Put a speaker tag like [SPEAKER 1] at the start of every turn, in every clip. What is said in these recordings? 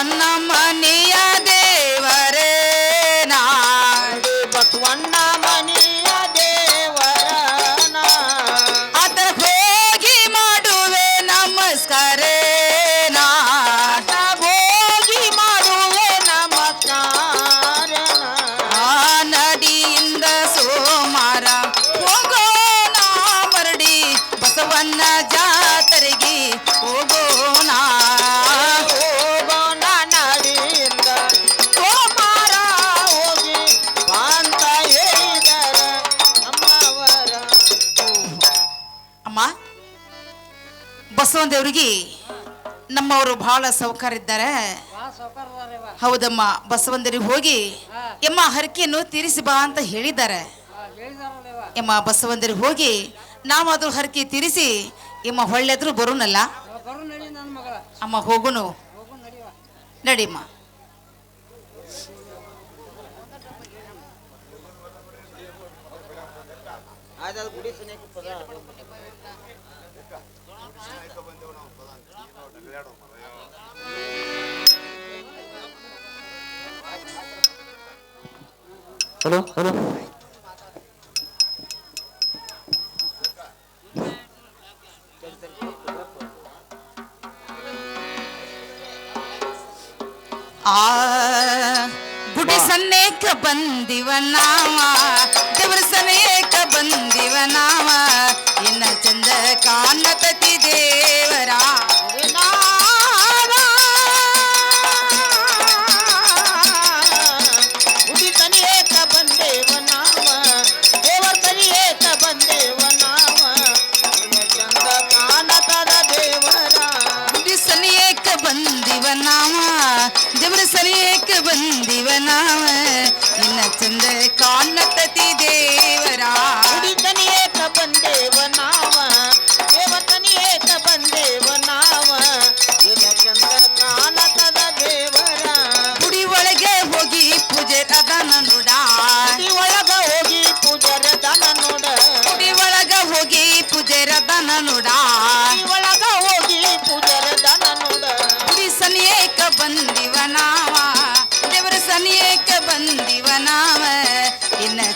[SPEAKER 1] ಬಸವಣ್ಣ ಮನೆಯ ಬಸವನ ದೇವ್ರಿಗೆ ನಮ್ಮವರು ಬಹಳ ಸೌಕರ್ಯ ಇದ್ದಾರೆ ಹೌದಮ್ಮ ಬಸವಂದರಿಗೆ ಹೋಗಿ ಎಮ್ಮ ಹರಕೆಯನ್ನು ತೀರಿಸಿ ಬಾ ಅಂತ ಹೇಳಿದ್ದಾರೆ. ಎಮ್ಮ ಬಸವಂದರಿಗೆ ಹೋಗಿ ನಾವಾದ್ರೂ ಹರಕೆ ತೀರಿಸಿ ಎಮ್ಮ ಹೊಳ್ಳೆದ್ರು ಬರೋನಲ್ಲ. ಅಮ್ಮ ಹೋಗುನು. ನಡಿಮ್ಮ
[SPEAKER 2] ಗುಡಿ ಸನಿಯಕ್ಕೆ ಪದ
[SPEAKER 3] ಹಲೋ ಹಲೋ
[SPEAKER 1] ಸನೇಕ ಬಂದಿವ ನಾವ ಇನ್ನ ಚಂದ ಕಾಣತತಿ ದೇವರ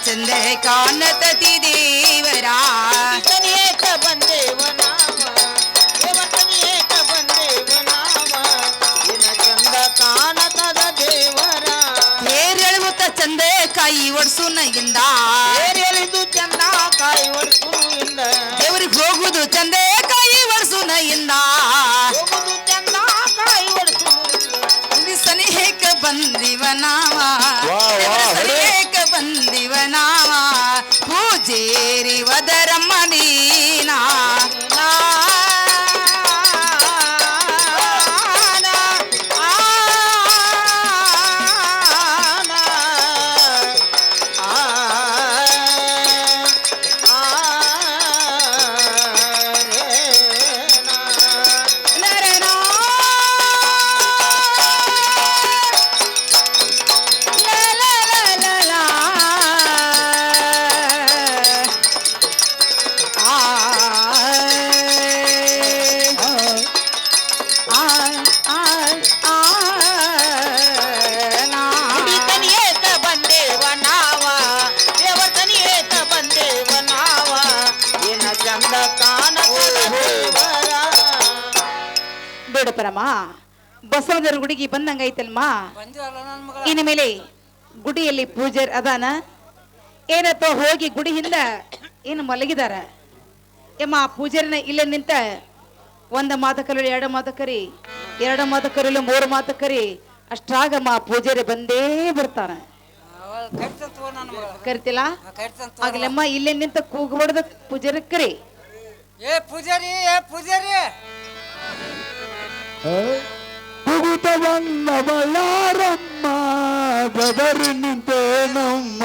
[SPEAKER 2] ಚಂದ
[SPEAKER 1] ಕಾಣತತಿ ದೇವರ
[SPEAKER 2] ತನಿಯೇಕ ಬಂದೇವ ನಾವ ದೇವ ತನಿಯೇಕ ಬಂದೇವ ನಾವ ನಿನ್ನ ಚಂದ ಕಾಣತದ ದೇವರ
[SPEAKER 1] ಹೇರೆಳುತ್ತ ಚಂದ ಕಾಯಿ ಒಡ್ಸುನ ಇಂದ
[SPEAKER 2] ಏರಿಯಲಿದು ಚಂದ ಕಾಯಿ ಒಡ್ಸು ಇಲ್ಲ
[SPEAKER 1] ದೇವ್ರಿಗೆ ಹೋಗುದು ಚಂದ ಪೂಜೇರಿ ವದರಮ್ಮ ನೀನಾ ಬೇಡ ಬಸವನರ ಬಸವದರ ಗುಡಿಗೆ ಬಂದಂಗೈತಲ್ಮ ಇನ್ನು ಮೇಲೆ ಗುಡಿಯಲ್ಲಿ ಪೂಜಾರಿ ಅದಾನ. ಏನಪ್ಪ ಹೋಗಿ ಗುಡಿ ಹಿಂದ ಏನು ಮಲಗಿದಾರ. ಏಮ್ಮ ಆ ಪೂಜಾರಿನ ಇಲ್ಲೇ ನಿಂತ ಒಂದ ಮಾತು ಕರೀಲಿ ಎರಡು ಮಾತಕರಿ ಎರಡು ಮಾತು ಕರೀಲಿ ಮೂರು ಮಾತಕರಿ ಅಷ್ಟ್ರಾಗಮ್ಮ ಪೂಜಾರಿ ಬಂದೇ ಬರ್ತಾನ. ಕರಿತಿಲ್ಲ? ಆಗ್ಲಮ್ಮ ಇಲ್ಲೇ ನಿಂತ ಕೂಗ್ಬಾರ್ದ ಪೂಜಾರಿ ಕರಿ
[SPEAKER 4] ಏ ಪೂಜಾರಿ ಏ ಪೂಜಾರಿ.
[SPEAKER 3] ಕೂಗುತ್ತ ಬಂದವ ಯಾರಮ್ಮ ಬೆದರಿ ನಿಂತೇನಮ್ಮ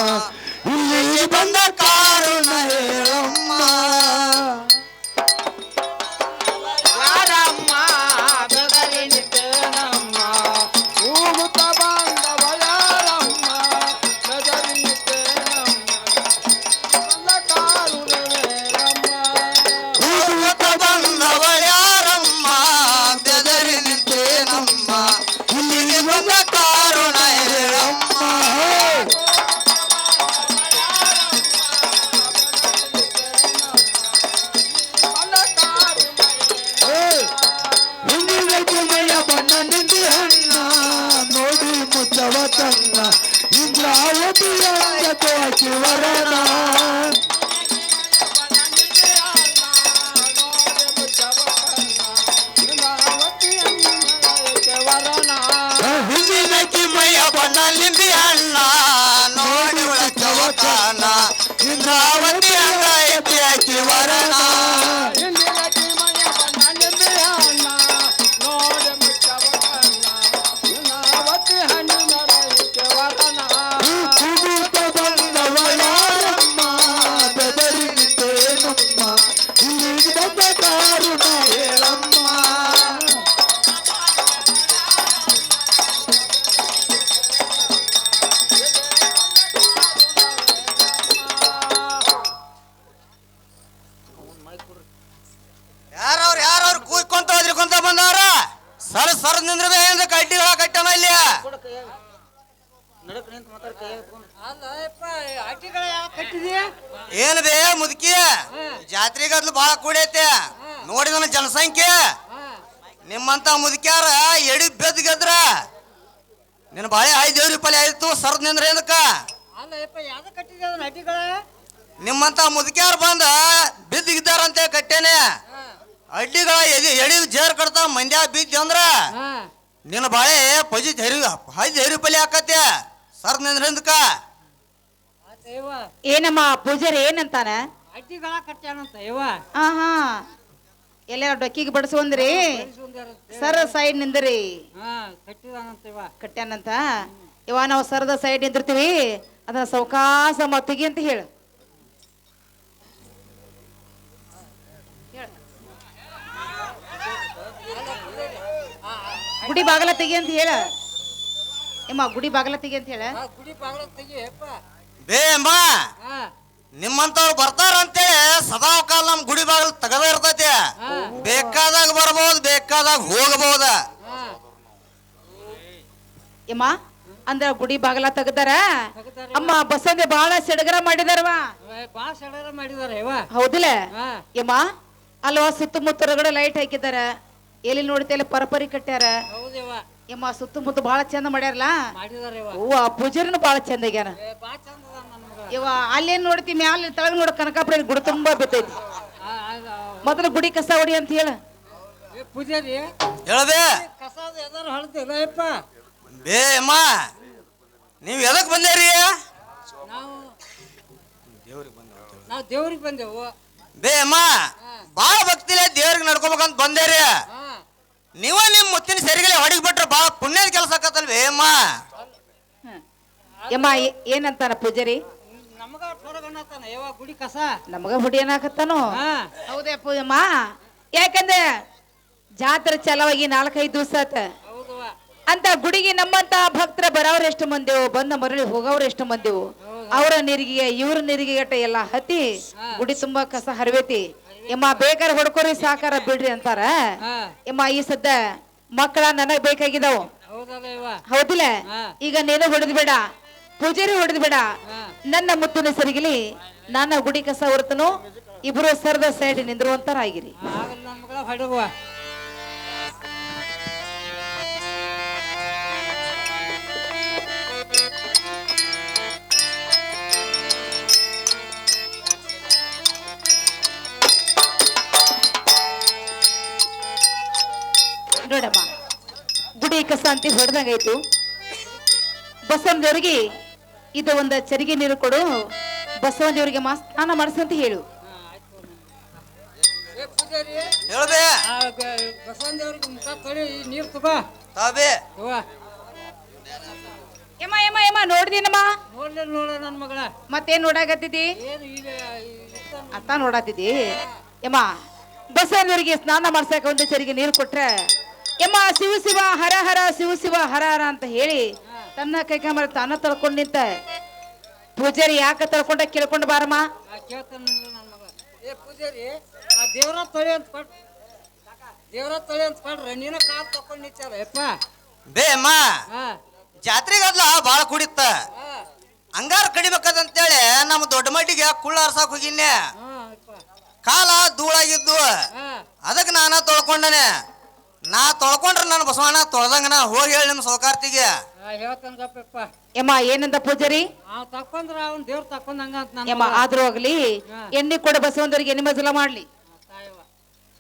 [SPEAKER 5] ನೋಡಿದ ನೋಡಿದನ ಜನಸಂಖ್ಯೆ? ನಿಮ್ಮಂತ ಮುದುಕ್ಯಾರ ಎಡಿ ಬೆದ್ ನಿನ್ ನಿನ್ನ ಬಾಳೆ ಐದು ದೇವ್ರ ರೂಪಾಯಿ ಆಯ್ತು ಸರ್ದ್ ನಿಂದ್ರ ಏನಕ್ಕ? ನಿಮ್ಮಂತ ಮುದುಕ್ಯಾರ ಬಂದ ಬಿದ್ದಿದ್ದಾರಂತೆ ಕಟ್ಟೇನೆ. ಅಡ್ಡಿಗಳ ಎದಿ ಎಡಿ ಜೇರ್ ಕಡ್ತಾ ಮಂದ್ಯ ಬಿದ್ದಿ ಅಂದ್ರ? ನಿನ್ನ ಬಾಳೆ ಪಜಿ ಧೈರ್ಯ ಐದು ಧೈರ್ಯ ರೂಪಾಯಿ ಹಾಕತ್ತೆ ಸರ್ ನಿಂದ್ರ ಎಂದಕ್ಕ
[SPEAKER 1] ಏನಮ್ಮ ಪೂಜಾರಿ ಏನಂತಾನ?
[SPEAKER 4] ಅಟ್ಟಿಗಳ ಕಟ್ಟ್ಯಾನಂತ ಯವ್ವ.
[SPEAKER 1] ಹಾ ಹಾ ಎಲ್ಲ ಡೊಕ್ಕಿಗೆ ಬಡಿಸುವಂದ್ರಿ? Sir side ನಿಂದ್ರಿ.
[SPEAKER 4] ಹಾ ಕಟ್ಟಿದಾನಂತ ಯವ್ವ.
[SPEAKER 1] ಕಟ್ಯಾನಂತ ಇವ ನಾವು ಸರದ ಸೈಡ್ ನಿಂದಿರ್ತೀವಿ. ಅದನ್ನ ಸೌಕಾಸ ಮತ್ತಿಗೆ ಅಂತ ಹೇಳು. ಗುಡಿ ಬಾಗಲ ತೆಗಿ ಅಂತ ಹೇಳ. ಏಮ್ಮ ಗುಡಿ ಬಾಗಲ ತೆಗಿ ಅಂತ ಹೇಳ.
[SPEAKER 4] ಗುಡಿ ಬಾಗಿಲ ತೆಗಿ
[SPEAKER 5] ಬೇ ಅಮ್ಮ
[SPEAKER 4] ಹಾ.
[SPEAKER 5] ನಿಮ್ಮಂತವ್ರು ಬರ್ತಾರಂತೇಳಿ ಸದಾ ಕಾಲ ನಮ್ ಗುಡಿ ಬಾಗಿಲು ತಗದ ಇರ್ತೈತಿ. ಬೇಕಾದಾಗ ಬರ್ಬೋದು ಬೇಕಾದಾಗ ಹೋಗಬಹುದ
[SPEAKER 1] ಯಮ್ಮ ಅಂದ್ರ ಗುಡಿ ಬಾಗಲ ತೆಗ್ದಾರ. ಅಮ್ಮ ಬಸಂದೆ ಬಹಳ ಸಡಗರ ಮಾಡಿದಾರವಾ
[SPEAKER 4] ಬಾ ಸಡಗರ ಮಾಡಿದಾರೆ ಯವ್ವ
[SPEAKER 1] ಹೌದಿಲ್ಲ?
[SPEAKER 4] ಹಾ.
[SPEAKER 1] ಯಮ್ಮ ಅಲ್ವಾ ಸುತ್ತಮುತ್ತ ಹೊರಗಡೆ ಲೈಟ್ ಹಾಕಿದಾರ? ಎಲ್ಲಿ ನೋಡ್ತಿಲ್ಲ ಪರಪರಿ ಕಟ್ಟ್ಯಾರ? ಯಮ್ಮ ಸುತ್ತಮುತ್ತ ಬಹಳ ಚಂದ ಮಾಡ್ಯಾರಲ್ಲ?
[SPEAKER 4] ಮಾಡಿದಾರೆ ಯವ್ವ
[SPEAKER 1] ಹೂವ ಪೂಜಾರಿನೂ ಬಹಳ ಚಂದ ಆಗ್ಯಾನ
[SPEAKER 4] ಏ, ಬಾ ಚಂದ ಅದ
[SPEAKER 1] ಯವ್ವ ಅಲ್ಲೇನ್ ನೋಡ್ತಿ ಮ್ಯಾಲ ತಳಗ ನೋಡ ಕನಕಾಪುರ ಗುಡಿ ತುಂಬಾ ಬಿತ್ತೈತಿ ಮೊದಲು ಗುಡಿ ಕಸ ಹೊಡಿ ಅಂತ ಹೇಳ.
[SPEAKER 4] ಏ ಪೂಜಾರಿ
[SPEAKER 5] ಹೇಳದೆ?
[SPEAKER 4] ಕಸಾದ ಎದಾರು ಹಳದಿಲ್ಲ ಯಪ್ಪ.
[SPEAKER 5] ಬೇ ಅಮ್ಮ ನೀವ್ ಎದಕ್ ಬಂದೇರಿ?
[SPEAKER 4] ನಾವು ನಾವು ದೇವ್ರಿಗೆ ಬಂದೆವು.
[SPEAKER 5] ಬೇ ಅಮ್ಮ ಬಾಳ ಭಕ್ತಿಲೆ ದೇವ್ರಿಗೆ ನಡ್ಕೋಬೇಕಂತ ಬಂದೇರಿ. ನೀವ ನಿಮ್ ಮುತ್ತಿನ ಸರಿಗಲೆ ಹೊಡಿಗ್ ಬಿಟ್ರೆ ಬಾಳ ಪುಣ್ಯದ ಕೆಲಸ ಆಕತ್ತಲ್ವೇ ಅಮ್ಮ?
[SPEAKER 1] ಯಮ್ಮ ಏ- ಏನಂತಾನ ಪೂಜಾರಿ?
[SPEAKER 4] ನಮಗ ಯಾವ ಗುಡಿ ಕಸ?
[SPEAKER 1] ನಮಗ ಹುಡಿ ಏನಾಕತ್ತಾನು
[SPEAKER 4] ಹಾ.
[SPEAKER 1] ಹೌದೇ ಯಾಕಂದ್ರೆ ಜಾತ್ರೆ ಚಲವಾಗಿ ನಾಲ್ಕೈದು ದಿವಸ ಆತ.
[SPEAKER 4] ಹೌದವ್ವ
[SPEAKER 1] ಅಂತ ಗುಡಿಗೆ ನಮ್ಮಂತ ಭಕ್ತರ ಬರೋರು ಎಷ್ಟು ಮಂದಿವು ಬಂದ ಮರಳಿ ಹೋಗೋರು ಎಷ್ಟು ಮಂದಿವು ಅವರ ನೀರಿಗೆ ಇವ್ರ ನೀರಿಗೆ ಗಟ್ಟ ಎಲ್ಲ ಹತ್ತಿ ಗುಡಿ ತುಂಬಾ ಕಸ ಹರಿವೇತಿ ಎಮ್ಮ ಬೇಕಾರೆ ಹೊಡ್ಕೋರಿ ಸಾಕಾರ ಬಿಡ್ರಿ ಅಂತಾರ.
[SPEAKER 4] ಹಾ.
[SPEAKER 1] ಎಮ್ಮ ಈ ಸದ್ದ ಮಕ್ಕಳ ನನಗ್ ಬೇಕಾಗಿದಾವು.
[SPEAKER 4] ಹೌದಲ್ಲ ಯವ್ವ
[SPEAKER 1] ಹೌದಿಲ್ಲ? ಈಗ ನೀನು ಹೊಡೆದ್ ಬೇಡ. ಪೂಜಾರಿ ಹೊಡೆದು ಬೇಡ. ನನ್ನ ಮುತ್ತಿನ ಸರಿಗಿಲಿ ನನ್ನ ಗುಡಿ ಕಸ ಹೊರತನು ಇಬ್ರು ಸರದ ಸೈಡ್
[SPEAKER 4] ನಿಂದಿರುವಂತರಾಗಿರಿ
[SPEAKER 1] ನೋಡಮ್ಮ ಗುಡಿ ಕಸ ಅಂತ ಹೊಡೆದಂಗಾಯ್ತು. ಬಸವನದೇವ್ರಿಗೆ ಇದು ಒಂದು ಚರಿಗೆ ನೀರು ಕೊಡು. ಬಸವನದೇವ್ರಿಗೆ ಮಾ ಸ್ನಾನ ಮಾಡಿಸಂತ ಹೇಳು.
[SPEAKER 4] ಏ ಪೂಜಾರಿ.
[SPEAKER 5] ಹೇಳ್ಬೇ.
[SPEAKER 4] ಆ ಬಸವನ ದೇವ್ರಿಗೆ ಮುಖ ತೊಳಿ ನೀರು ತಗೋ.
[SPEAKER 5] ತಾಬೇ
[SPEAKER 4] ಯವ್ವ
[SPEAKER 1] ಯಮ್ಮ ಯಮ್ಮ ಯಮ್ಮ ನೋಡ್ದಿನಮ್ಮ?
[SPEAKER 4] ನೋಡ್ಲಿ ನೋಡ ನನ್ನ ಮಗಳ.
[SPEAKER 1] ಮತ್ತೇನ್ ನೋಡಾಗತ್ತಿದಿ
[SPEAKER 4] ಏನು ಈಗ
[SPEAKER 1] ಅತ್ತ ನೋಡಾತಿದ್ದಿ ಯಮ್ಮ ಬಸವನವರಿಗೆ ಸ್ನಾನ ಮಾಡ್ಸಕ ಒಂದು ಚರಿಗೆ ನೀರು ಕೊಟ್ರೆ ಯಮ್ಮ ಶಿವ ಶಿವ ಹರ ಹರ ಶಿವ ಶಿವ ಹರ ಹರ ಅಂತ ಹೇಳಿ ತನ್ನ ಕೈಕಂಬರ ತಾನ ತಳ್ಕೊಂಡ್ ನಿಂತ. ಪೂಜಾರಿ ಯಾಕ ತಳ್ಕೊಂಡ ಕೇಳ್ಕೊಂಡ್ ಬಾರಮ್ಮ.
[SPEAKER 4] ಜಾತ್ರೆಗ ಕೇಳ್ತಾನ ನನ್ನ ಮಗ. ಏ ಪೂಜಾರಿ ಆ ದೇವ್ರ ತೊಳಿ ಅಂತ ಕೊಟ್ ದೇವ್ರ ತೊಳಿ ಅಂತ ಕೊಡ್ರಿ ನೀನ ಕಾಲು ತಕೊಂಡ್ ನಿಂತಾರ ಯಪ್ಪ.
[SPEAKER 5] ಬೇ ಅಮ್ಮ
[SPEAKER 4] ಹಾ.
[SPEAKER 5] ಜಾತ್ರೆಗದ್ಲ ಬಾಳ ಕುಡಿತ್ತ.
[SPEAKER 4] ಹಾ.
[SPEAKER 5] ಅಂಗಾರ ಕಡಿಬೇಕಂತೇಳಿ ನಮ್ಮ ದೊಡ್ಡ ಮಟ್ಟಿಗೆ ಕುಳ್ಳ ಹರ್ಸಾಕ್ ಹೋಗಿನ್ನೆ
[SPEAKER 4] ಹಾ ಯಪ್ಪ.
[SPEAKER 5] ಕಾಲ ಧೂಳಾಗಿದ್ದು.
[SPEAKER 4] ಹಾ.
[SPEAKER 5] ಅದಕ್ಕೆ ನಾನ ತೊಳ್ಕೊಂಡನೆ. ನಾ ತೊಳ್ಕೊಂಡ್ರ ನನ್ನ ಬಸವಣ್ಣ ತೊಳ್ದಂಗ ನಾ ಹೋಗಿ ಹೇಳಿ ನಿಮ್ಮ ಸೌಕಾರ್ತಿಗೆ.
[SPEAKER 4] ಹೇಳ್ತಾನ ಗಪ್ಪಪ್ಪ.
[SPEAKER 1] ಯಮ್ಮ ಏನಂದ ಪೂಜಾರಿ?
[SPEAKER 4] ಅವ್ ತಕೊಂಡ್ರ ಅವ್ನ್ ದೇವ್ರ ತಕೊಂಡಂಗ ಅಂತ ನನ್ನ
[SPEAKER 1] ಯಮ್ಮ. ಆದ್ರೂ ಆಗ್ಲಿ. ಎಣ್ಣೆ ಕೊಡ ಬಸವಂತರಿಗೆ ಎಣ್ಣೆ ಮಜಲ ಮಾಡ್ಲಿ.
[SPEAKER 4] ತಾಯವ್ವ.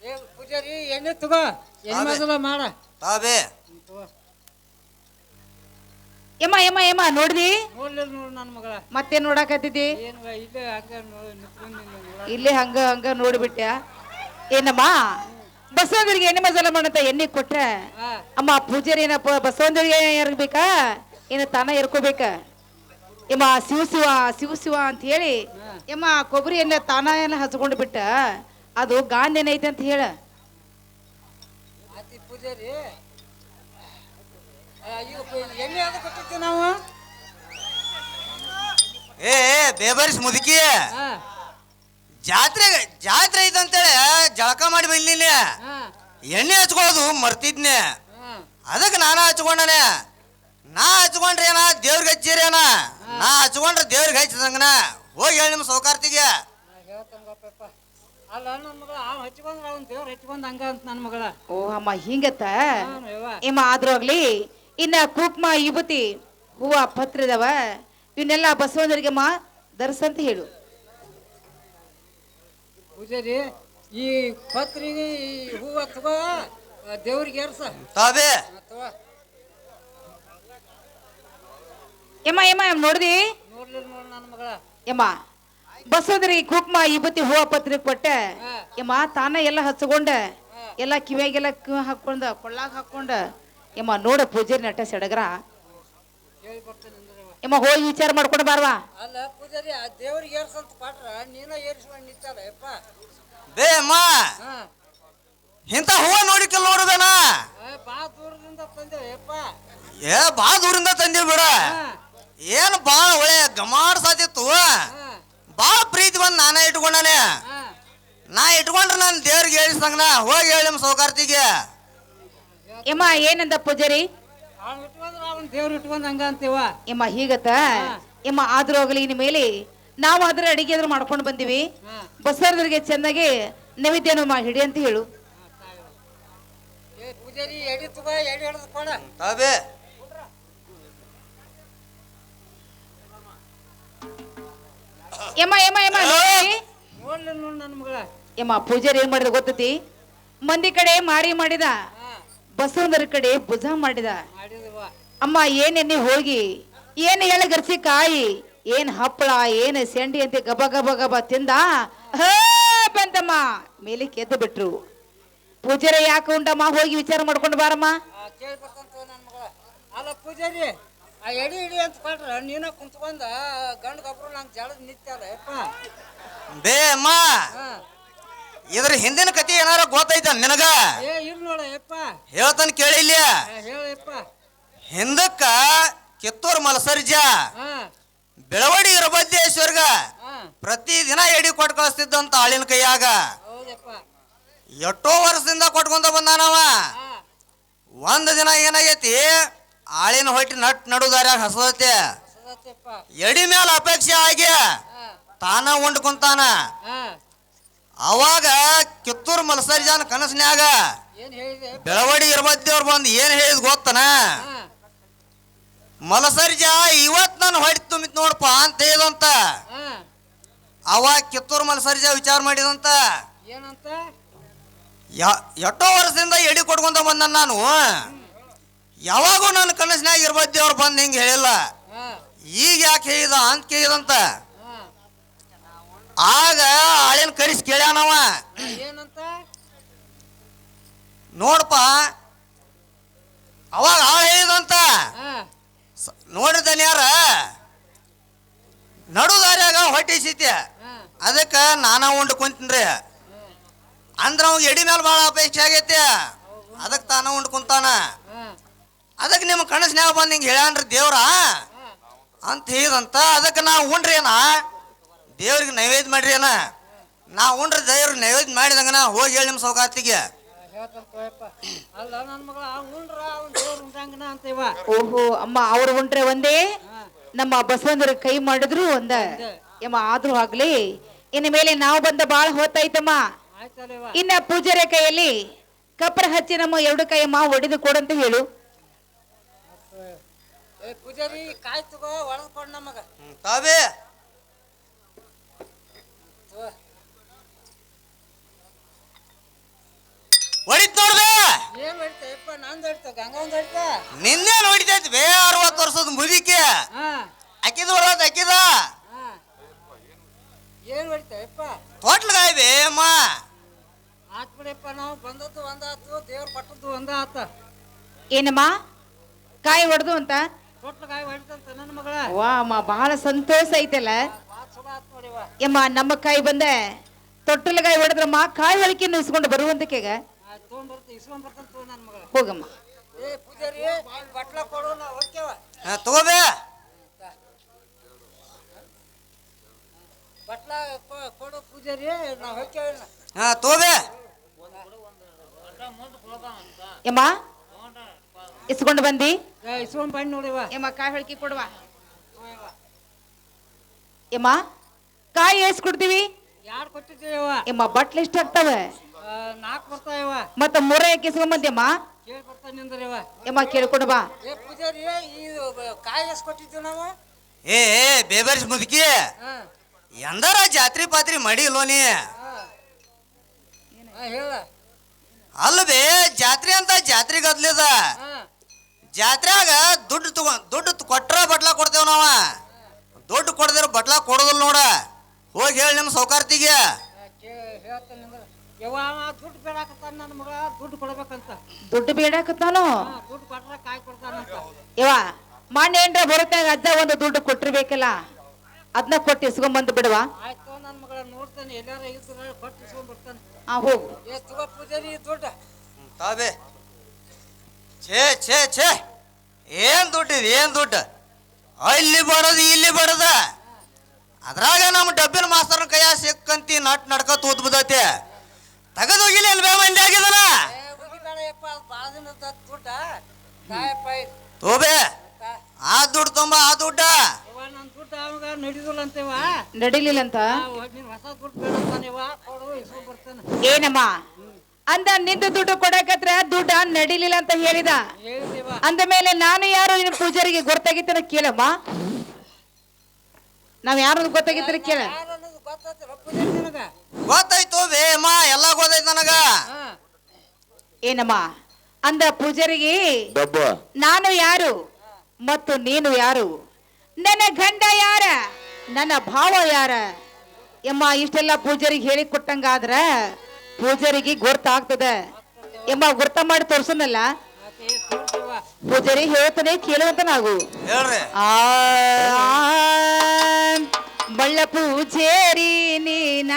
[SPEAKER 4] ಏ ಪೂಜಾರಿ ಎಣ್ಣೆ ತಗೋ. ಎಣ್ಣೆ
[SPEAKER 5] ಮಜಲ
[SPEAKER 4] ಮೊದಲ ಮಾಡ
[SPEAKER 5] ತಾಬೇ
[SPEAKER 4] ತಗೋ.
[SPEAKER 1] ಯಮ್ಮ ಯಮ್ಮ ಯಮ್ಮ ನೋಡ್ದಿ
[SPEAKER 4] ನೋಡ್ಲಿಲ್ಲ ನೋಡು ನನ್ನ ಮಗಳ.
[SPEAKER 1] ಮತ್ತೆ ನೋಡಾಕತ್ತಿದ್ದಿ?
[SPEAKER 4] ಏನು ಇಲ್ಲೇ ಹಂಗ ನಿಂತ್ಕೊಂಡು
[SPEAKER 1] ಇಲ್ಲಿ ಹಂಗ ಹಂಗ ನೋಡ್ಬಿಟ್ಟ ಏನಮ್ಮ? ಬಸವಂತರಿಗೆ ಎಣ್ಣೆ ಮಜಲ ಮಾಡಂತ ಎಣ್ಣೆ
[SPEAKER 4] ಕೊಟ್ಟೆ
[SPEAKER 1] ಅಮ್ಮ ಪೂಜಾರಿ ಏನಪ್ಪ ಬಸವಂತರಿಗೆ ಇರ್ಬೇಕಾ ಏನ ತಾನ ಇರ್ಕೋಬೇಕ ಯಮ್ಮ ಶಿವ ಶಿವ ಶಿವ ಶಿವ ಅಂತ ಹೇಳಿ ಯಮ್ಮ ಕೊಬ್ಬರಿ ಎಣ್ಣೆ ತಾನ ಏನ ಹಚ್ಕೊಂಡು ಬಿಟ್ಟ. ಅದು ಗಾಂಧಿ ಏನೈತೆ ಅಂತ ಹೇಳ.
[SPEAKER 4] ನಾವು?
[SPEAKER 5] ಏ ಏ, ಬೇಬರಿಸ್ ಮುದುಕಿ
[SPEAKER 4] ಹಾ
[SPEAKER 5] ಜಾತ್ರೆ ಜಾತ್ರೆ ಐತಂತೇಳಿ ಜಳಕ ಮಾಡಿ ಬಂದಿನಿ
[SPEAKER 4] ಹಾ.
[SPEAKER 5] ಎಣ್ಣೆ ಹಚ್ಕೊಳ್ಳೋದು ಮರ್ತಿದ್ನೆ. ಅದಕ್ಕೆ ನಾನು ಹಚ್ಕೊಂಡನೆ. ನಾ ಹಚ್ಕೊಂಡ್ರಿ ಏನ? ದೇವ್ರಿಗೆ ಹಚ್ಚಿರೇನ ನಾ ಹಚ್ಕೊಂಡ್ರೆ ದೇವ್ರಿಗೆ ಹಚ್ಚಿದಂಗನ? ಹೋಗಿ ಹೇಳಿ ನಿಮ್ಮ ಸೌಕಾರ್ತಿಗೆ.
[SPEAKER 4] ಅಲ್ಲ ನನ್ನ ಮಗಳ ಅವ್ ಹಚ್ಕೊಂಡ್ರ ಅವ್ನ ದೇವ್ರ ಹಚ್ಕೊಂಡ್ ಹಂಗ ಅಂತ ನನ್ನ ಮಗಳ.
[SPEAKER 1] ಓ ಅಮ್ಮ ಹಿಂಗತ್ತ? ಇಮ್ಮ ಆದ್ರೋಗ್ಲಿ ಇನ್ನ ಕುಕ್ಮ ವಿಭೂತಿ ಹೂವ ಪತ್ರದವ ಇವನ್ನೆಲ್ಲ ಬಸವಂದ್ರಿಗೆ ಮಾ ಧರಿಸಂತ ಹೇಳು.
[SPEAKER 4] ಪೂಜಾರಿ ಈ ಪತ್ರಿಗೆ ಈ ಅಥವಾ ತಗೋ ಆ, ದೇವ್ರಿಗೆ ಏರ್ಸ
[SPEAKER 5] ತಾವೇ?
[SPEAKER 4] ಅಥವಾ?
[SPEAKER 1] ಯಮ್ಮ ಯಮ್ಮ ನೋಡ್ದಿ?
[SPEAKER 4] ನೋಡ್ಲಿ ನೋಡು ನನ್ನ ಮಗಳ.
[SPEAKER 1] ಯಮ್ಮ ಬಸದ್ರಿ ಕುಕ್ಮ ವಿಭೂತಿ ಹೂವ ಪತ್ರಿಕೆ ಕೊಟ್ಟೆ. ಯಮ್ಮ ತಾನ ಎಲ್ಲ ಹಚ್ಕೊಂಡ. ಎಲ್ಲ ಕಿವಿಯಾಗೆಲ್ಲ ಕಿವಿ ಹಾಕೊಂಡ ಕೊಳ್ಳಾಗ ಹಾಕೊಂಡ ಯಮ್ಮ ನೋಡ ಪೂಜಾರಿ ನಟ ಸಡಗರ.
[SPEAKER 4] ಹೇಳಿ ಬರ್ತೇನೆ ಯವ್ವ.
[SPEAKER 1] ಹೋಗಿ ವಿಚಾರ ಮಾಡ್ಕೊಂಡು ಬಾರ್ವಾ.
[SPEAKER 4] ಅಲ್ಲ ಪೂಜಾರಿ ಆ ದೇವ್ರಿಗೆ ಏರ್ಸಂತ ಪಾಟ್ರ ನೀನ ಏರಿಸ್ಕೊಂಡು ನಿಂತಾರ ಯಪ್ಪ.
[SPEAKER 5] ಬೇ ಅಮ್ಮ!
[SPEAKER 4] ಹಾ.
[SPEAKER 5] ಇಂಥ ಹೂವ ನೋಡಿಕಲ್ ನೋಡದನ?
[SPEAKER 4] ಏ, ಬಾ ದೂರದಿಂದ ತಂದೆ ಯಪ್ಪ.
[SPEAKER 5] ಏ ಬಾ ದೂರಿಂದ ತಂದಿ ಬಿಡ.
[SPEAKER 4] ಹಾ.
[SPEAKER 5] ಏನು ಬಾಳ ಒಳ್ಳೆ ಗಮಾಡ್ ಸಾತಿತ್ತು.
[SPEAKER 4] ಹಾ.
[SPEAKER 5] ಬಾಳ ಪ್ರೀತಿ ಬಂದ್ ನಾನೇ ಇಟ್ಕೊಂಡಾನೆ.
[SPEAKER 4] ಹಾ.
[SPEAKER 5] ನಾ ಇಟ್ಕೊಂಡ್ರೆ ನಾನು ದೇವ್ರಿಗೆ ಹೇಳಿಸ್ದಂಗನ ಹೋಗಿ ಹೇಳಿ ನಮ್ಮ ಸೌಕಾರ್ತಿಗೆ.
[SPEAKER 1] ಯಮ್ಮ ಏನಂದ ಪೂಜಾರಿ?
[SPEAKER 4] ದೇವ್ರು ಇಟ್ಕೊಂಡ್ ಹಂಗ ಅಂತೀವ?
[SPEAKER 1] ಯಮ್ಮ ಹೀಗತ್ತ? ಇಮ್ಮ ಆದ್ರೂ ಹೋಗ್ಲಿ ಇನ್ ಮೇಲೆ ನಾವು ಆದ್ರೆ ಅಡಿಗೆ ಆದ್ರೂ ಮಾಡ್ಕೊಂಡು ಬಂದಿವಿ.
[SPEAKER 4] ಹಾ.
[SPEAKER 1] ಬಸವರಿಗೆ ಚೆನ್ನಾಗಿ ನೈವೇದ್ಯನ ಮಾ ಹಿಡಿ ಅಂತ ಹೇಳು.
[SPEAKER 4] ಏ ಪೂಜಾರಿ ಎಡಿ ತಗೋ ಎಡಿ ಹಿಡಿದು ಕೊಡ.
[SPEAKER 5] ತಾಬೇ
[SPEAKER 1] ಯಮ್ಮ ಯಮ್ಮ ಯಮ್ಮ ನೋಡಿ
[SPEAKER 4] ನೋಡ್ಲಿ ನೋಡು ನನ್ನ ಮಗಳ.
[SPEAKER 1] ಯಮ್ಮ ಪೂಜಾರಿ ಏನ್ ಮಾಡಿದ ಗೊತ್ತತಿ? ಮಂದಿ ಕಡೆ ಮಾರಿ ಮಾಡಿದ ಬಸವನರ ಕಡೆ ಭುಜ ಮಾಡಿದ.
[SPEAKER 4] ಮಾಡಿದವ.
[SPEAKER 1] ಅಮ್ಮ ಏನೆನ್ನಿ ಹೋಗಿ ಏನ್ ಎಳೆ ಗರ್ಸಿ ಕಾಯಿ ಏನ್ ಹಪ್ಪಳ ಏನ್ ಸೆಂಡಿ ಅಂತ ಗಬ ಗಬ ಗಬ ತಿಂದ ಹೇ ಬಂತಮ್ಮ ಮೇಲೆ ಕೆದ್ದು ಬಿಟ್ರು. ಪೂಜಾರಿ ಯಾಕೆ ಉಂಡಮ್ಮ ಹೋಗಿ ವಿಚಾರ ಮಾಡ್ಕೊಂಡು ಬಾರಮ್ಮ.
[SPEAKER 4] ಅಲ್ಲ ಪೂಜಾರಿ ಆ ಎಡಿ ಇಡಿ ಅಂತ ಕೊಟ್ರ ನೀನ ಕುಂತ್ಕೊಂಡ ಗಂಡ ಗೊಬ್ಬರ ನಂಗೆ ಜಳದ ಯಪ್ಪ.
[SPEAKER 5] ಬೇ ಅಮ್ಮ. ಇದ್ರ ಹಿಂದಿನ ಕತೆ ಏನಾರ ಗೊತ್ತೈತ ನಿನಗ?
[SPEAKER 4] ಏ ಇರ್ ನೋಡ ಯಪ್ಪ.
[SPEAKER 5] ಹೇಳ್ತಾನ ಕೇಳಿ ಇಲ್ಲಿ
[SPEAKER 4] ಆ, ಹೇಳು ಯಪ್ಪ.
[SPEAKER 5] ಹಿಂದಕ್ಕ ಕಿತ್ತೂರ್ ಮಲಸರ್ಜ
[SPEAKER 4] ಹಾ.
[SPEAKER 5] ಬೆಳವಡಿ ಇರಬದ್ದೇಶ್ವರ್ಗ
[SPEAKER 4] ಹಾ.
[SPEAKER 5] ಪ್ರತಿ ದಿನ ಎಡಿ ಕೊಟ್ಟು ಕಳಿಸ್ತಿದ್ದಂತ ಆಳಿನ ಕೈಯಾಗ.
[SPEAKER 4] ಹೌದಪ್ಪ
[SPEAKER 5] ಎಷ್ಟೋ ವರ್ಷದಿಂದ ಕೊಟ್ಕೊಂತ ಬಂದಾನವ
[SPEAKER 4] ಹಾ.
[SPEAKER 5] ಒಂದ್ ದಿನ ಏನಾಗೈತಿ ಆಳಿನ ಹೊಟ್ಟಿ ನಟ್ ನಡುದಾರ್ಯಾಗ ಹಸದೈತಿ.
[SPEAKER 4] ಸದತ್ಯಪ್ಪ
[SPEAKER 5] ಎಡಿ ಮೇಲೆ ಅಪೇಕ್ಷೆ ಆಗಿ
[SPEAKER 4] ಹಾ.
[SPEAKER 5] ತಾನ ಉಂಡ್ ಕುಂತಾನ.
[SPEAKER 4] ಹಾ.
[SPEAKER 5] ಅವಾಗ ಕಿತ್ತೂರು ಮಲಸರ್ಜಾನ ಕನಸಿನ್ಯಾಗ.
[SPEAKER 4] ಏನ್ ಹೇಳಿದೆ?
[SPEAKER 5] ಬೆಳವಡಿ ಇರ್ಬದ್ದೇವ್ರು ಬಂದು ಏನ್ ಹೇಳಿದ್ ಗೊತ್ತನ?
[SPEAKER 4] ಮಲಸರಿ
[SPEAKER 5] ಜಾ ಇವತ್ ನಾನು ಹೊಡಿ ತುಂಬಿತ್ ನೋಡಪ್ಪ ಅಂತ ಹೇಳಿದಂತ.
[SPEAKER 4] ಅವ
[SPEAKER 5] ಅವಾಗ ಮಲಸರಿ ಮಲಸರ್ಜ ವಿಚಾರ ಮಾಡಿದಂತ. ಎಷ್ಟೋ ವರ್ಷದಿಂದ ಎಡಿ ಕೊಟ್ಕೊಂತ ಬಂದ ನಾನು. ಯಾವಾಗೂ ನನ್ನ ಕನಸಿನಾಗ ಇರ್ಬದ್ದೇವ್ರು ಬಂದು ಹಿಂಗೆ ಹೇಳಿಲ್ಲ. ಈಗ ಯಾಕೆ ಹೇಳಿದ ಅಂತ ಕೇಳಿದಂತ. ಆಗ ಆಳಿನ ಕರಿಸಿ ಕೇಳ್ಯಾನವ
[SPEAKER 4] ಏನಂತ?
[SPEAKER 5] ನೋಡಪ್ಪ ಅವಾಗ ಆಳ ಹೇಳಿದಂತ ನೋಡಿದ್ದಾನೆ ಯಾರ ನಡು ದಾರ್ಯಾಗ ಹೊಟ್ಟೆ ಸಿತಿ ಅದಕ್ಕೆ ನಾನ ಉಂಡು ಕುಂತೀನ್ರಿ. ಅಂದ್ರ ಅವ್ ಎಡಿ ಮೇಲೆ ಭಾಳ ಅಪೇಕ್ಷೆ ಆಗೈತಿ ಅದಕ್ಕೆ ತಾನ ಉಂಡು ಕುಂತಾನ. ಅದಕ್ಕೆ ನಿಮ್ಮ ಕನಸಿನ್ಯಾಗ ಬಂದು ಹಿಂಗೆ ಹೇಳ್ಯಾನ್ರಿ ದೇವ್ರ. ಅಂತ ಹೇಳಿದಂತ ಅದಕ್ಕೆ ನಾ ಉಂಡ್ರಿ ಏನ ದೇವ್ರಿಗೆ ನೈವೇದ್ಯ ಮಾಡ್ರಿ ಅಲ್ಲ ನಾ ಉಂಡ್ರೆ ದೇವ್ರ ನೈವೇದ್ಯ ಮಾಡಿದಂಗನ ಹೋಗಿ ಹೇಳಿ ನಿಮ್ಮ ಸೌಕಾತಿಗೆ
[SPEAKER 4] ಹೇಳ್ತಂತಪ್ಪ ಅಲ್ಲ ನನ್ನ ಮಗಳ ಉಂಡ್ರ ಅವ್ನ ದೇವ್ರ ಉಂಡಂಗನ ಅಂತೀವ?
[SPEAKER 1] ಓಹೋ ಅಮ್ಮ ಅವ್ರು ಉಂಡ್ರೆ ಒಂದೇ? ನಮ್ಮ ಬಸವಂದ್ರ ಕೈ ಮಾಡಿದ್ರು ಒಂದ. ಯಮ್ಮ ಆದ್ರೂ ಆಗ್ಲಿ. ಇನ್ನ ಮೇಲೆ ನಾವು ಬಂದ ಬಾಳ ಹೊತ್ತಾಯ್ತಮ್ಮ. ಇನ್ನ ಪೂಜಾರಿ ಕೈಯಲ್ಲಿ ಕಪ್ರ ಹಚ್ಚಿ ನಮ್ಮ ಎರಡು ಕೈ ಮಾ ಒಡೆದು ಕೊಡಂತ ಹೇಳು.
[SPEAKER 4] ಏ ಪೂಜಾರಿ ಕಾಯ್ತು ತಗೋ ಒಳಗ್ ಕೊಡ್ ನಮಗ.
[SPEAKER 5] ತಾವೇ. ಹೊಡಿತ್ ನೋಡ್ಬೇ
[SPEAKER 4] ಏನ್ ಹೊಡಿತಪ್ಪ ನಂದು ಹೊಡಿತ? ಗಂಗಂದು ಹೊಡಿತ?
[SPEAKER 5] ನಿನ್ನೆ ಹೊಡಿತೈತಿ ಬೇ ಅರವತ್ತು ವರ್ಷದ ಮುದಿಕೆ.
[SPEAKER 4] ಹಾ.
[SPEAKER 5] ಅಕ್ಕಿದ ಹೊಡತ್ ಅಕ್ಕಿದ.
[SPEAKER 4] ಹಾ. ಏನ್ ಹೊಡಿತಪ್ಪ
[SPEAKER 5] ತೊಟ್ಲಗಾಯ್ ಬೇ ಅಮ್ಮ.
[SPEAKER 4] ಆತ್ ಬಿಡಪ್ಪ ನಾವು. ಬಂದದ್ದು ಒಂದಾತು ದೇವ್ರ ಪಟ್ಟದ್ದು ಒಂದ ಆತ
[SPEAKER 1] ಏನಮ್ಮ? ಕಾಯಿ ಹೊಡೆದು ಅಂತ?
[SPEAKER 4] ತೊಟ್ಲ ಕಾಯಿ ಹೊಡಿತಂತ ನನ್ನ ಮಗಳ.
[SPEAKER 1] ವಾ ಅಮ್ಮ ಬಹಳ ಸಂತೋಷ ಐತಲ್ಲ.
[SPEAKER 4] ಭಾಳ ಚಲೋ ಆತ್ ನೋಡಿವ
[SPEAKER 1] ಯಮ್ಮ ನಮ್ಮ ಕಾಯಿ ಬಂದೆ. ತೊಟ್ಟಲಗಾಯಿ ಹೊಡೆದ್ರಮ್ಮ ಕಾಯಿ ಹೊಳಿಕೆ ನಿಲ್ಸ್ಕೊಂಡು ಬರುವಂತಕ್ಕೆಗ ಹೋಗಮ್ಮ.
[SPEAKER 4] ಏ ಪೂಜಾರಿ ಬಟ್ಲ ಕೊಡು ನಾ ಹೋಗ್ತೇವ.
[SPEAKER 5] ಹಾ, ತಗೋಬೇ.
[SPEAKER 4] ಬಟ್ಲ ಕೊ- ಕೊಡು ಪೂಜಾರಿ ನಾ ಹೋಗ್ತೇವ
[SPEAKER 5] ಹಾ ತಗೋಬೇ.
[SPEAKER 1] ಯಮ್ಮ ಇಸ್ಕೊಂಡು ಬಂದಿ?
[SPEAKER 4] ಇಸ್ಕೊಂಡು ಬಂದು ನೋಡಿವ
[SPEAKER 1] ಯಮ್ಮ ಕಾಯಿ ಹೊಳ್ಕಿ ಕೊಡುವ? ಯಮ್ಮ ಕಾಯಿ ಏಸ್ ಕೊಡ್ತೀವಿ
[SPEAKER 4] ಯಾರು ಕೊಟ್ಟಿದ್ದೀವ
[SPEAKER 1] ಯಮ್ಮ ಬಟ್ಲು ಎಷ್ಟು ಆಗ್ತಾವೆ?
[SPEAKER 4] ನಾಲ್ಕು ಬರ್ತಾಯವ
[SPEAKER 1] ಮತ್ತ ಮೂರ ಕಿಸ್ಕೊಂಬಂದ್ಯಮ್ಮ
[SPEAKER 4] ಕೇಳಿ ಬರ್ತಾನೆ ನಿಂದ್ರವ
[SPEAKER 1] ಯಮ್ಮ ಕೇಳ್ಕೊಡು ಬಾ.
[SPEAKER 4] ಏ ಪೂಜಾರಿ ಇದು ಕಾಯಿ ಎಷ್ಟು ಕೊಟ್ಟಿದ್ದೀವಿ ನಾವು.
[SPEAKER 5] ಏ ಏ ಬೇಬರ್ಸ್ ಮುದುಕಿ.
[SPEAKER 4] ಹಾ.
[SPEAKER 5] ಎಂದಾರ ಜಾತ್ರಿ ಪಾತ್ರಿ ಮಾಡಿಲ್ವ ನೀ?
[SPEAKER 4] ಹಾ ಹೇಳ.
[SPEAKER 5] ಅಲ್ಲ ಬೇ ಜಾತ್ರೆ ಅಂತ ಜಾತ್ರೆ ಗದ್ಲಿದ
[SPEAKER 4] ಜಾತ್ರೆಗ
[SPEAKER 5] ಜಾತ್ರ್ಯಾಗ ದುಡ್ಡು ತಗೊ ದುಡ್ಡು ಕೊಟ್ರ ಬಟ್ಲ ಕೊಡ್ತೇವ್ ನಾವ. ದುಡ್ಡು ಕೊಡದಿರ ಬಟ್ಲ ಕೊಡೋದಿಲ್ಲ ನೋಡ. ಹೋಗಿ ಹೇಳಿ ನಿಮ್ಮ ಸೌಕಾರ್ತಿಗೆ.
[SPEAKER 4] ಹೇಳ್ತಾನೆ ಯವ್ವ ದುಡ್ಡು ಬೇಡಾಕತ್ತಾನ ನನ್ನ ಮಗ ದುಡ್ಡು ಕೊಡ್ಬೇಕಂತ.
[SPEAKER 1] ದುಡ್ಡು ಬೇಡಾಕತ್ತಾನು
[SPEAKER 4] ಹಾ ದುಡ್ಡು ಕೊಟ್ರ ಕಾಯಿ ಕೊಡ್ತಾನಂತ
[SPEAKER 1] ಯವ್ವ ಮೊನ್ನೆ ಏನ್ರ ಬರುತ್ತಾಗ ಅಜ್ಜ ಒಂದು ದುಡ್ಡು ಕೊಟ್ಟಿರ್ಬೇಕಲ್ಲ? ಅದನ್ನ ಕೊಟ್ಟು ಇಸ್ಕೊಂಡ್ ಬಂದು ಬಿಡುವ?
[SPEAKER 4] ಆಯ್ತು ನನ್ನ ಮಗಳ ನೋಡ್ತಾನೆ ಎಲ್ಲಾರ ಇದ್ರ ಕೊಟ್ಟು ಇಸ್ಕೊಂಡ್ ಬರ್ತಾನೆ.
[SPEAKER 1] ಆ ಹೋಗು.
[SPEAKER 4] ಏ ತಗೋ ಪೂಜಾರಿ ದುಡ್ಡು.
[SPEAKER 5] ತಾಬೆ ಛೇ ಛೇ ಛೇ. ಏನ್ ದುಡ್ಡು ಇದು ಏನ್ ದುಡ್ಡು? ಅಲ್ಲಿ ಬಡದು ಇಲ್ಲಿ ಬಡದ ಅದ್ರಾಗ ನಮ್ಮ ಡಬ್ಬಿನ ಮಾಸ್ತರ್ನ ಕೈಯ ಸಿಕ್ಕಂತಿ ನಟ್ ನಡ್ಕ ತೂತ್ ಬಿದ್ದೈತಿ ತೆಗೆದು ಹೋಗಿಲ್ಲ ಎಲ್ಲಿ ಬೇ ಮಂದಿ ಆಗಿದನ ತೋಬೆ, ಆ ದುಡ್ಡು ತುಂಬ, ಆ ದುಡ್ಡ.
[SPEAKER 1] ನಡಿಲಿಲ್ಲ ಅಂತ ಏನಮ್ಮ? ಅಂದ ನಿಂದ ದುಡ್ಡು ಕೊಡಕತ್ರ ದುಡ್ಡ ನಡಿಲಿಲ್ಲ ಅಂತ ಹೇಳಿದ. ಅಂದ ಮೇಲೆ ನಾನು ಯಾರು ನಿನ್ನ ಪೂಜಾರಿಗೆ ಗೊತ್ತಾಗಿತ್ತನ ಕೇಳಮ್ಮ? ನಾವ್ ಯಾರು ಗೊತ್ತಾಗಿತ್ತರ ಕೇಳ.
[SPEAKER 4] ಗೊತ್ತಾಯ್ತು ಪೂಜಾರಿ ನಿನಗ
[SPEAKER 5] ಗೊತ್ತಾಯ್ತು ಬೇ ಅಮ್ಮ ಎಲ್ಲ ಗೊತ್ತಾಯ್ತು ನನಗ.
[SPEAKER 1] ಏನಮ್ಮ ಅಂದ ಪೂಜರಿಗೆ ನಾನು ಯಾರು ಮತ್ತು ನೀನು ಯಾರು? ನನ್ನ ಗಂಡ ಯಾರ? ನನ್ನ ಭಾವ ಯಾರ? ಎಮ್ಮ ಇಷ್ಟೆಲ್ಲ ಪೂಜರಿಗೆ ಹೇಳಿ ಕೊಟ್ಟಂಗಾದ್ರ ಪೂಜಾರಿಗೆ ಗೊತ್ತಾಗ್ತದ. ಎಮ್ಮ ಗುರ್ತ ಮಾಡಿ ತೋರ್ಸನಲ್ಲ? ಪೂಜಾರಿ ಹೇಳ್ತಾನೆ ಕೇಳುವಂತ ನಾವು ಆ. ಬಳ್ಳ ಪೂಜೇರಿ ನೀನ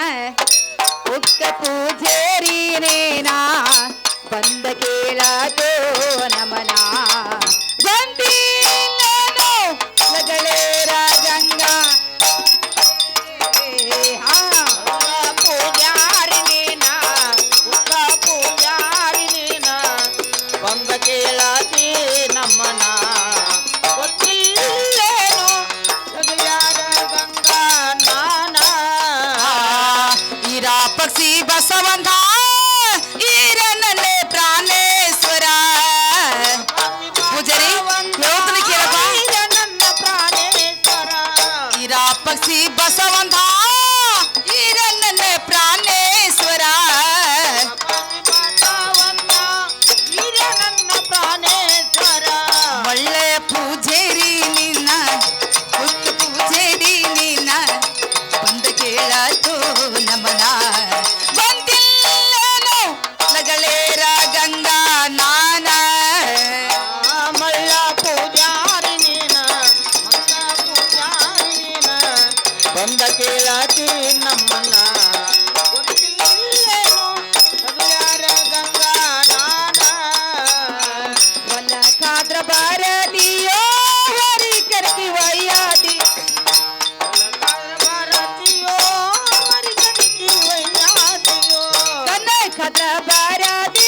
[SPEAKER 1] ಉಕ್ಕ ಪೂಜೇರಿ ನೇನ ಬಂದ ಕೇಳತೋ ನಮನ ಬಂದಿಲ್ಲನೋ പദപരാതി